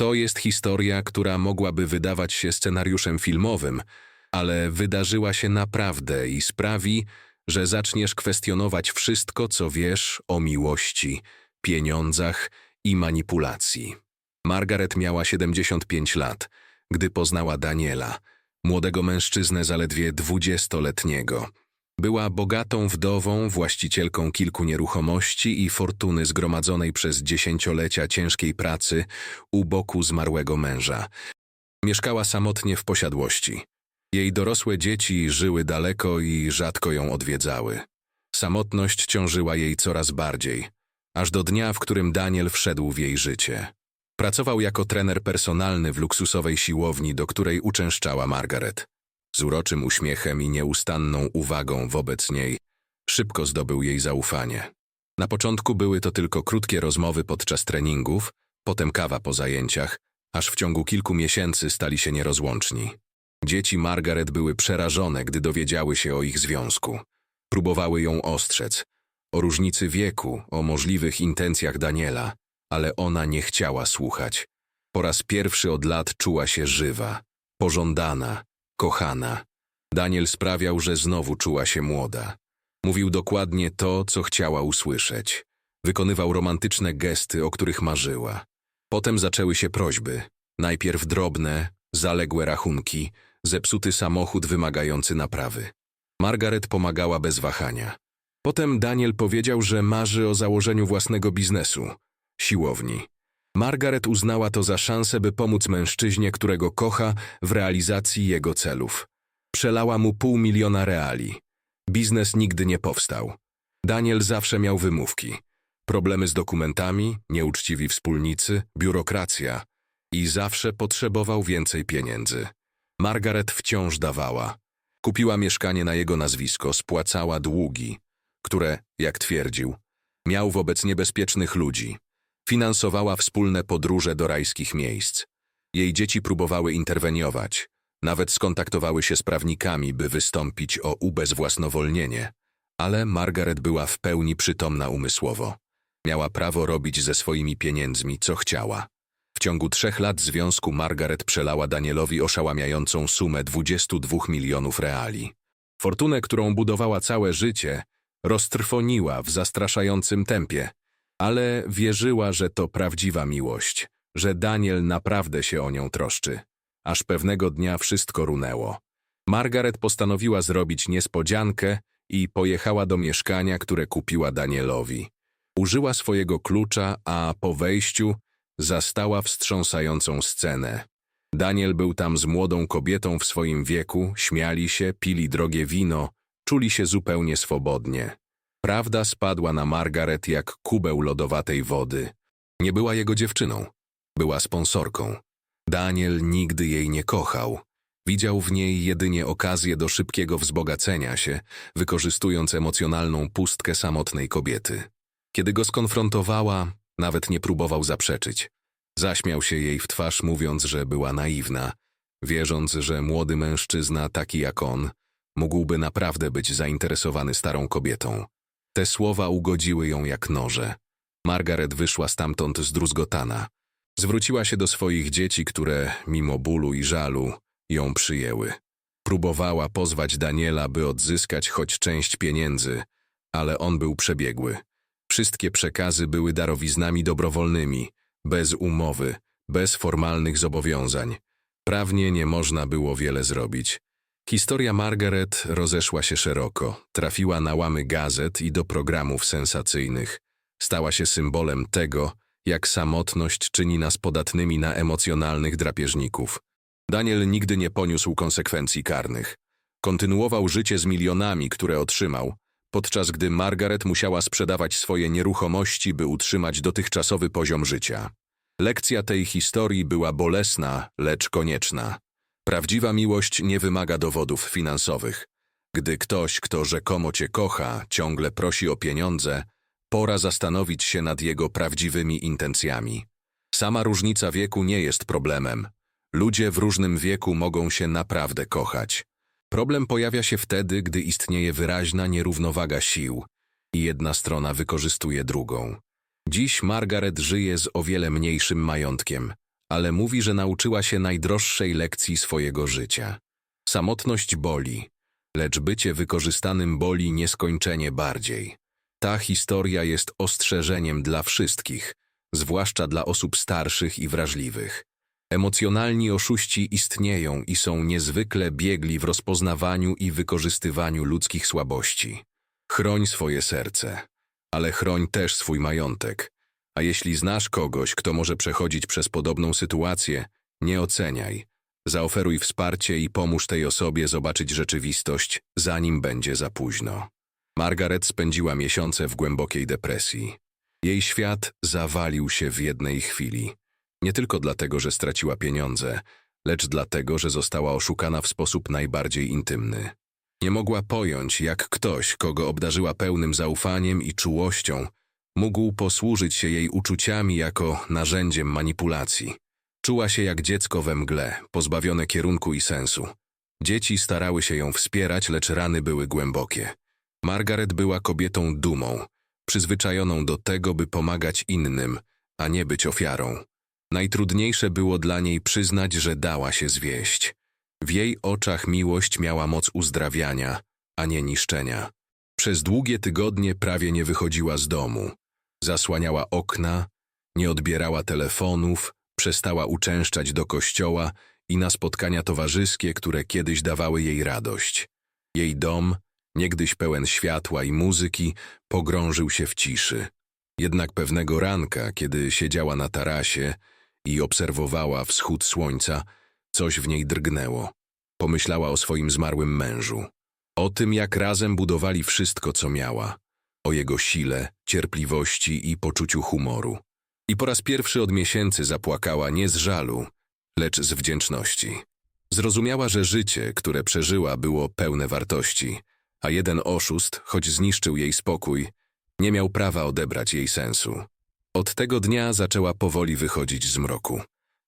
To jest historia, która mogłaby wydawać się scenariuszem filmowym, ale wydarzyła się naprawdę i sprawi, że zaczniesz kwestionować wszystko, co wiesz o miłości, pieniądzach i manipulacji. Margaret miała 75 lat, gdy poznała Daniela, młodego mężczyznę zaledwie dwudziestoletniego. Była bogatą wdową, właścicielką kilku nieruchomości i fortuny zgromadzonej przez dziesięciolecia ciężkiej pracy u boku zmarłego męża. Mieszkała samotnie w posiadłości. Jej dorosłe dzieci żyły daleko i rzadko ją odwiedzały. Samotność ciążyła jej coraz bardziej, aż do dnia, w którym Daniel wszedł w jej życie. Pracował jako trener personalny w luksusowej siłowni, do której uczęszczała Margaret. Z uroczym uśmiechem i nieustanną uwagą wobec niej szybko zdobył jej zaufanie. Na początku były to tylko krótkie rozmowy podczas treningów, potem kawa po zajęciach, aż w ciągu kilku miesięcy stali się nierozłączni. Dzieci Margaret były przerażone, gdy dowiedziały się o ich związku. Próbowały ją ostrzec o różnicy wieku, o możliwych intencjach Daniela, ale ona nie chciała słuchać. Po raz pierwszy od lat czuła się żywa, pożądana, kochana. Daniel sprawiał, że znowu czuła się młoda. Mówił dokładnie to, co chciała usłyszeć. Wykonywał romantyczne gesty, o których marzyła. Potem zaczęły się prośby. Najpierw drobne, zaległe rachunki, zepsuty samochód wymagający naprawy. Margaret pomagała bez wahania. Potem Daniel powiedział, że marzy o założeniu własnego biznesu siłowni. Margaret uznała to za szansę, by pomóc mężczyźnie, którego kocha, w realizacji jego celów. Przelała mu pół miliona reali. Biznes nigdy nie powstał. Daniel zawsze miał wymówki. Problemy z dokumentami, nieuczciwi wspólnicy, biurokracja i zawsze potrzebował więcej pieniędzy. Margaret wciąż dawała. Kupiła mieszkanie na jego nazwisko, spłacała długi, które, jak twierdził, miał wobec niebezpiecznych ludzi. Finansowała wspólne podróże do rajskich miejsc. Jej dzieci próbowały interweniować, nawet skontaktowały się z prawnikami, by wystąpić o ubezwłasnowolnienie, ale Margaret była w pełni przytomna umysłowo. Miała prawo robić ze swoimi pieniędzmi, co chciała. W ciągu trzech lat związku Margaret przelała Danielowi oszałamiającą sumę 22 milionów reali. Fortunę, którą budowała całe życie, roztrwoniła w zastraszającym tempie, ale wierzyła, że to prawdziwa miłość, że Daniel naprawdę się o nią troszczy. Aż pewnego dnia wszystko runęło. Margaret postanowiła zrobić niespodziankę i pojechała do mieszkania, które kupiła Danielowi. Użyła swojego klucza, a po wejściu zastała wstrząsającą scenę. Daniel był tam z młodą kobietą w swoim wieku, śmiali się, pili drogie wino, czuli się zupełnie swobodnie. Prawda spadła na Margaret jak kubeł lodowatej wody. Nie była jego dziewczyną, była sponsorką. Daniel nigdy jej nie kochał. Widział w niej jedynie okazję do szybkiego wzbogacenia się, wykorzystując emocjonalną pustkę samotnej kobiety. Kiedy go skonfrontowała, nawet nie próbował zaprzeczyć. Zaśmiał się jej w twarz, mówiąc, że była naiwna, wierząc, że młody mężczyzna, taki jak on, mógłby naprawdę być zainteresowany starą kobietą. Te słowa ugodziły ją jak noże. Margaret wyszła stamtąd zdruzgotana. Zwróciła się do swoich dzieci, które, mimo bólu i żalu, ją przyjęły. Próbowała pozwać Daniela, by odzyskać choć część pieniędzy, ale on był przebiegły. Wszystkie przekazy były darowiznami dobrowolnymi, bez umowy, bez formalnych zobowiązań. Prawnie nie można było wiele zrobić. Historia Margaret rozeszła się szeroko, trafiła na łamy gazet i do programów sensacyjnych. Stała się symbolem tego, jak samotność czyni nas podatnymi na emocjonalnych drapieżników. Daniel nigdy nie poniósł konsekwencji karnych. Kontynuował życie z milionami, które otrzymał, podczas gdy Margaret musiała sprzedawać swoje nieruchomości, by utrzymać dotychczasowy poziom życia. Lekcja tej historii była bolesna, lecz konieczna. Prawdziwa miłość nie wymaga dowodów finansowych. Gdy ktoś, kto rzekomo cię kocha, ciągle prosi o pieniądze, pora zastanowić się nad jego prawdziwymi intencjami. Sama różnica wieku nie jest problemem. Ludzie w różnym wieku mogą się naprawdę kochać. Problem pojawia się wtedy, gdy istnieje wyraźna nierównowaga sił i jedna strona wykorzystuje drugą. Dziś Margaret żyje z o wiele mniejszym majątkiem, ale mówi, że nauczyła się najdroższej lekcji swojego życia. Samotność boli, lecz bycie wykorzystanym boli nieskończenie bardziej. Ta historia jest ostrzeżeniem dla wszystkich, zwłaszcza dla osób starszych i wrażliwych. Emocjonalni oszuści istnieją i są niezwykle biegli w rozpoznawaniu i wykorzystywaniu ludzkich słabości. Chroń swoje serce, ale chroń też swój majątek. A jeśli znasz kogoś, kto może przechodzić przez podobną sytuację, nie oceniaj. Zaoferuj wsparcie i pomóż tej osobie zobaczyć rzeczywistość, zanim będzie za późno. Margaret spędziła miesiące w głębokiej depresji. Jej świat zawalił się w jednej chwili. Nie tylko dlatego, że straciła pieniądze, lecz dlatego, że została oszukana w sposób najbardziej intymny. Nie mogła pojąć, jak ktoś, kogo obdarzyła pełnym zaufaniem i czułością, mógł posłużyć się jej uczuciami jako narzędziem manipulacji. Czuła się jak dziecko we mgle, pozbawione kierunku i sensu. Dzieci starały się ją wspierać, lecz rany były głębokie. Margaret była kobietą dumą, przyzwyczajoną do tego, by pomagać innym, a nie być ofiarą. Najtrudniejsze było dla niej przyznać, że dała się zwieść. W jej oczach miłość miała moc uzdrawiania, a nie niszczenia. Przez długie tygodnie prawie nie wychodziła z domu. Zasłaniała okna, nie odbierała telefonów, przestała uczęszczać do kościoła i na spotkania towarzyskie, które kiedyś dawały jej radość. Jej dom, niegdyś pełen światła i muzyki, pogrążył się w ciszy. Jednak pewnego ranka, kiedy siedziała na tarasie i obserwowała wschód słońca, coś w niej drgnęło. Pomyślała o swoim zmarłym mężu. O tym, jak razem budowali wszystko, co miała. O jego sile, cierpliwości i poczuciu humoru. I po raz pierwszy od miesięcy zapłakała nie z żalu, lecz z wdzięczności. Zrozumiała, że życie, które przeżyła, było pełne wartości, a jeden oszust, choć zniszczył jej spokój, nie miał prawa odebrać jej sensu. Od tego dnia zaczęła powoli wychodzić z mroku.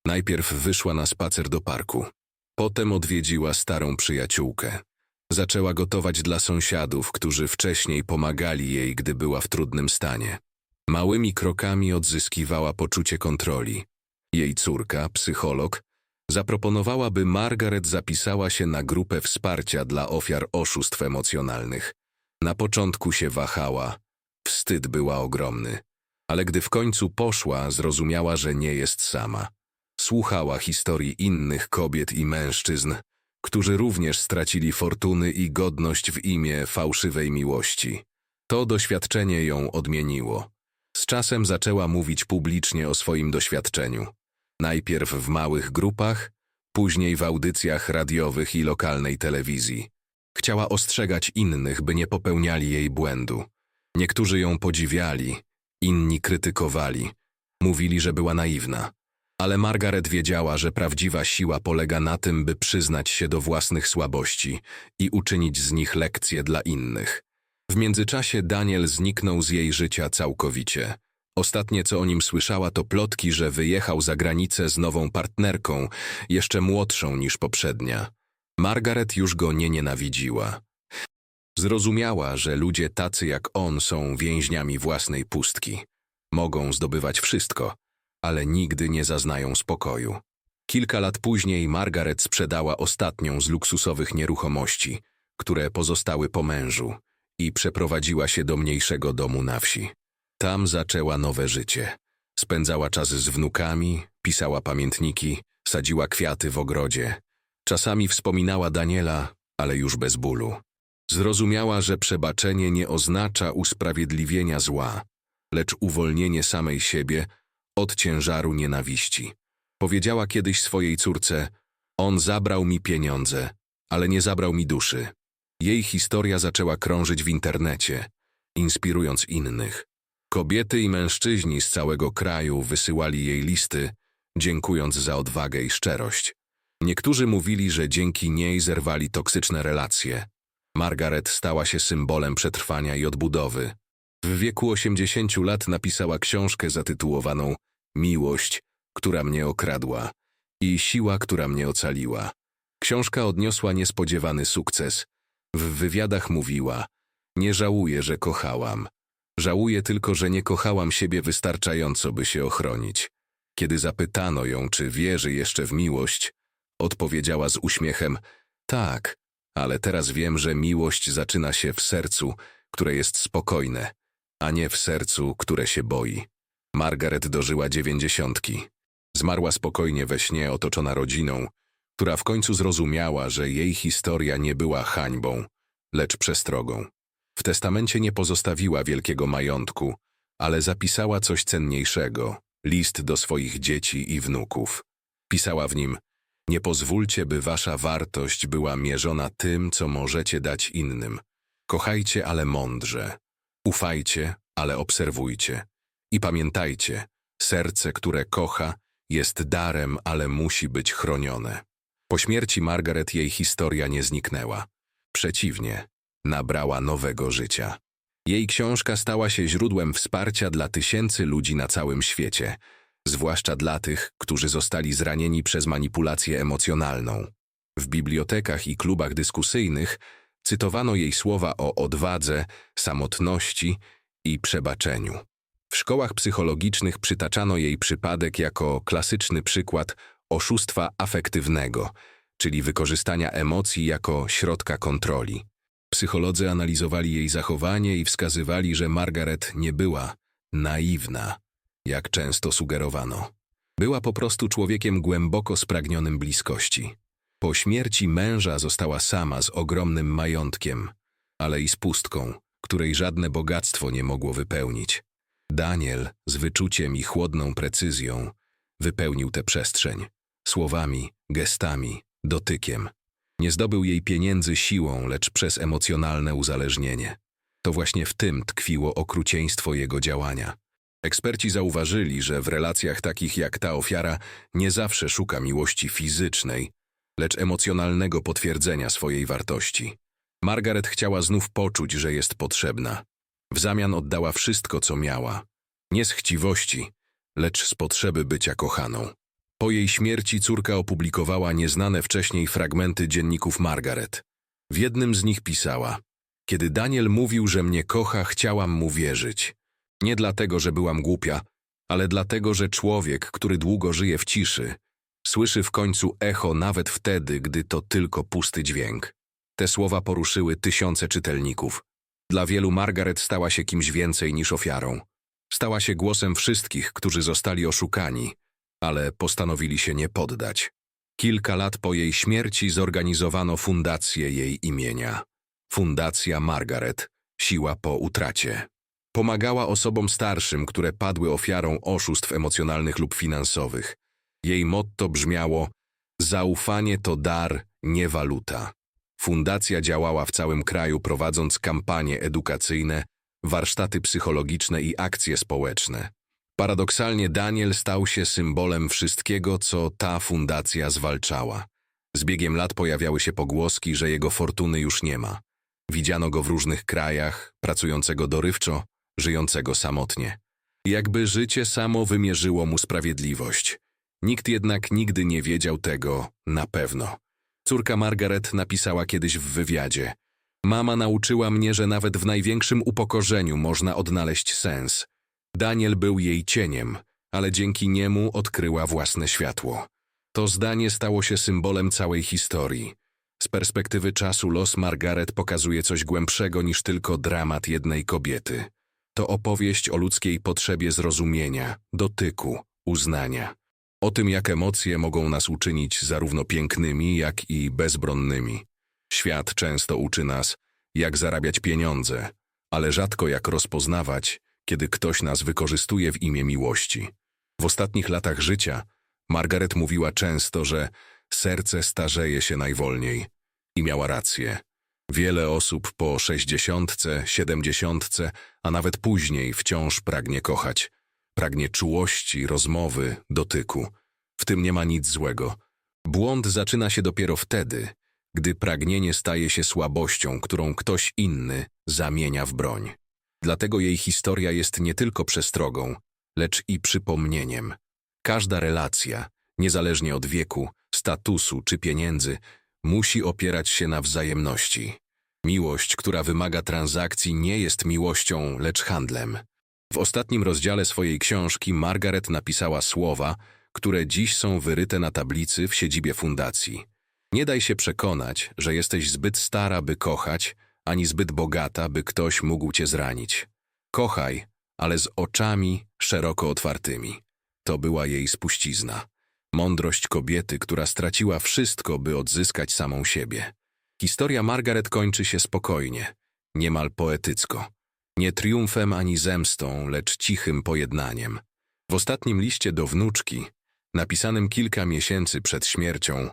Najpierw wyszła na spacer do parku. Potem odwiedziła starą przyjaciółkę. Zaczęła gotować dla sąsiadów, którzy wcześniej pomagali jej, gdy była w trudnym stanie. Małymi krokami odzyskiwała poczucie kontroli. Jej córka, psycholog, zaproponowała, by Margaret zapisała się na grupę wsparcia dla ofiar oszustw emocjonalnych. Na początku się wahała, wstyd była ogromny, ale gdy w końcu poszła, zrozumiała, że nie jest sama. Słuchała historii innych kobiet i mężczyzn, którzy również stracili fortuny i godność w imię fałszywej miłości. To doświadczenie ją odmieniło. Z czasem zaczęła mówić publicznie o swoim doświadczeniu. Najpierw w małych grupach, później w audycjach radiowych i lokalnej telewizji. Chciała ostrzegać innych, by nie popełniali jej błędu. Niektórzy ją podziwiali, inni krytykowali. Mówili, że była naiwna. Ale Margaret wiedziała, że prawdziwa siła polega na tym, by przyznać się do własnych słabości i uczynić z nich lekcje dla innych. W międzyczasie Daniel zniknął z jej życia całkowicie. Ostatnie, co o nim słyszała, to plotki, że wyjechał za granicę z nową partnerką, jeszcze młodszą niż poprzednia. Margaret już go nie nienawidziła. Zrozumiała, że ludzie tacy jak on są więźniami własnej pustki. Mogą zdobywać wszystko, ale nigdy nie zaznają spokoju. Kilka lat później Margaret sprzedała ostatnią z luksusowych nieruchomości, które pozostały po mężu, i przeprowadziła się do mniejszego domu na wsi. Tam zaczęła nowe życie. Spędzała czas z wnukami, pisała pamiętniki, sadziła kwiaty w ogrodzie. Czasami wspominała Daniela, ale już bez bólu. Zrozumiała, że przebaczenie nie oznacza usprawiedliwienia zła, lecz uwolnienie samej siebie od ciężaru nienawiści. Powiedziała kiedyś swojej córce: On zabrał mi pieniądze, ale nie zabrał mi duszy. Jej historia zaczęła krążyć w internecie, inspirując innych. Kobiety i mężczyźni z całego kraju wysyłali jej listy, dziękując za odwagę i szczerość. Niektórzy mówili, że dzięki niej zerwali toksyczne relacje. Margaret stała się symbolem przetrwania i odbudowy. W wieku 80 lat napisała książkę zatytułowaną Miłość, która mnie okradła i Siła, która mnie ocaliła. Książka odniosła niespodziewany sukces. W wywiadach mówiła: Nie żałuję, że kochałam. Żałuję tylko, że nie kochałam siebie wystarczająco, by się ochronić. Kiedy zapytano ją, czy wierzy jeszcze w miłość, odpowiedziała z uśmiechem: Tak, ale teraz wiem, że miłość zaczyna się w sercu, które jest spokojne, a nie w sercu, które się boi. Margaret dożyła dziewięćdziesiątki. Zmarła spokojnie we śnie, otoczona rodziną, która w końcu zrozumiała, że jej historia nie była hańbą, lecz przestrogą. W testamencie nie pozostawiła wielkiego majątku, ale zapisała coś cenniejszego list do swoich dzieci i wnuków. Pisała w nim: Nie pozwólcie, by wasza wartość była mierzona tym, co możecie dać innym. Kochajcie, ale mądrze. Ufajcie, ale obserwujcie. I pamiętajcie, serce, które kocha, jest darem, ale musi być chronione. Po śmierci Margaret jej historia nie zniknęła. Przeciwnie, nabrała nowego życia. Jej książka stała się źródłem wsparcia dla tysięcy ludzi na całym świecie, zwłaszcza dla tych, którzy zostali zranieni przez manipulację emocjonalną. W bibliotekach i klubach dyskusyjnych cytowano jej słowa o odwadze, samotności i przebaczeniu. W szkołach psychologicznych przytaczano jej przypadek jako klasyczny przykład oszustwa afektywnego, czyli wykorzystania emocji jako środka kontroli. Psycholodzy analizowali jej zachowanie i wskazywali, że Margaret nie była naiwna, jak często sugerowano. Była po prostu człowiekiem głęboko spragnionym bliskości. Po śmierci męża została sama z ogromnym majątkiem, ale i z pustką, której żadne bogactwo nie mogło wypełnić. Daniel z wyczuciem i chłodną precyzją wypełnił tę przestrzeń słowami, gestami, dotykiem. Nie zdobył jej pieniędzy siłą, lecz przez emocjonalne uzależnienie. To właśnie w tym tkwiło okrucieństwo jego działania. Eksperci zauważyli, że w relacjach takich jak ta ofiara nie zawsze szuka miłości fizycznej, lecz emocjonalnego potwierdzenia swojej wartości. Margaret chciała znów poczuć, że jest potrzebna. W zamian oddała wszystko, co miała. Nie z chciwości, lecz z potrzeby bycia kochaną. Po jej śmierci córka opublikowała nieznane wcześniej fragmenty dzienników Margaret. W jednym z nich pisała: Kiedy Daniel mówił, że mnie kocha, chciałam mu wierzyć. Nie dlatego, że byłam głupia, ale dlatego, że człowiek, który długo żyje w ciszy, słyszy w końcu echo nawet wtedy, gdy to tylko pusty dźwięk. Te słowa poruszyły tysiące czytelników. Dla wielu Margaret stała się kimś więcej niż ofiarą. Stała się głosem wszystkich, którzy zostali oszukani, ale postanowili się nie poddać. Kilka lat po jej śmierci zorganizowano fundację jej imienia. Fundacja Margaret, siła po utracie. Pomagała osobom starszym, które padły ofiarą oszustw emocjonalnych lub finansowych. Jej motto brzmiało: Zaufanie to dar, nie waluta. Fundacja działała w całym kraju, prowadząc kampanie edukacyjne, warsztaty psychologiczne i akcje społeczne. Paradoksalnie Daniel stał się symbolem wszystkiego, co ta fundacja zwalczała. Z biegiem lat pojawiały się pogłoski, że jego fortuny już nie ma. Widziano go w różnych krajach, pracującego dorywczo, żyjącego samotnie. Jakby życie samo wymierzyło mu sprawiedliwość. Nikt jednak nigdy nie wiedział tego na pewno. Córka Margaret napisała kiedyś w wywiadzie: Mama nauczyła mnie, że nawet w największym upokorzeniu można odnaleźć sens. Daniel był jej cieniem, ale dzięki niemu odkryła własne światło. To zdanie stało się symbolem całej historii. Z perspektywy czasu los Margaret pokazuje coś głębszego niż tylko dramat jednej kobiety. To opowieść o ludzkiej potrzebie zrozumienia, dotyku, uznania. O tym, jak emocje mogą nas uczynić zarówno pięknymi, jak i bezbronnymi. Świat często uczy nas, jak zarabiać pieniądze, ale rzadko jak rozpoznawać, kiedy ktoś nas wykorzystuje w imię miłości. W ostatnich latach życia Margaret mówiła często, że serce starzeje się najwolniej. I miała rację. Wiele osób po sześćdziesiątce, siedemdziesiątce, a nawet później wciąż pragnie kochać. Pragnie czułości, rozmowy, dotyku. W tym nie ma nic złego. Błąd zaczyna się dopiero wtedy, gdy pragnienie staje się słabością, którą ktoś inny zamienia w broń. Dlatego jej historia jest nie tylko przestrogą, lecz i przypomnieniem. Każda relacja, niezależnie od wieku, statusu czy pieniędzy, musi opierać się na wzajemności. Miłość, która wymaga transakcji, nie jest miłością, lecz handlem. W ostatnim rozdziale swojej książki Margaret napisała słowa, które dziś są wyryte na tablicy w siedzibie fundacji. Nie daj się przekonać, że jesteś zbyt stara, by kochać, ani zbyt bogata, by ktoś mógł cię zranić. Kochaj, ale z oczami szeroko otwartymi. To była jej spuścizna. Mądrość kobiety, która straciła wszystko, by odzyskać samą siebie. Historia Margaret kończy się spokojnie, niemal poetycko. Nie triumfem ani zemstą, lecz cichym pojednaniem. W ostatnim liście do wnuczki, napisanym kilka miesięcy przed śmiercią,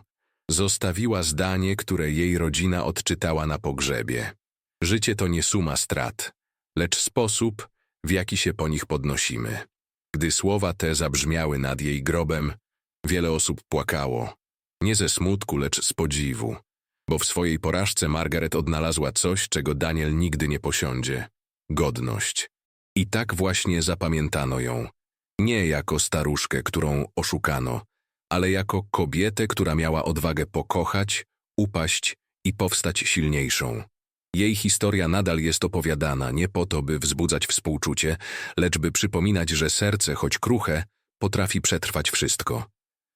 zostawiła zdanie, które jej rodzina odczytała na pogrzebie. Życie to nie suma strat, lecz sposób, w jaki się po nich podnosimy. Gdy słowa te zabrzmiały nad jej grobem, wiele osób płakało. Nie ze smutku, lecz z podziwu, bo w swojej porażce Margaret odnalazła coś, czego Daniel nigdy nie posiądzie godność. I tak właśnie zapamiętano ją. Nie jako staruszkę, którą oszukano, ale jako kobietę, która miała odwagę pokochać, upaść i powstać silniejszą. Jej historia nadal jest opowiadana nie po to, by wzbudzać współczucie, lecz by przypominać, że serce, choć kruche, potrafi przetrwać wszystko.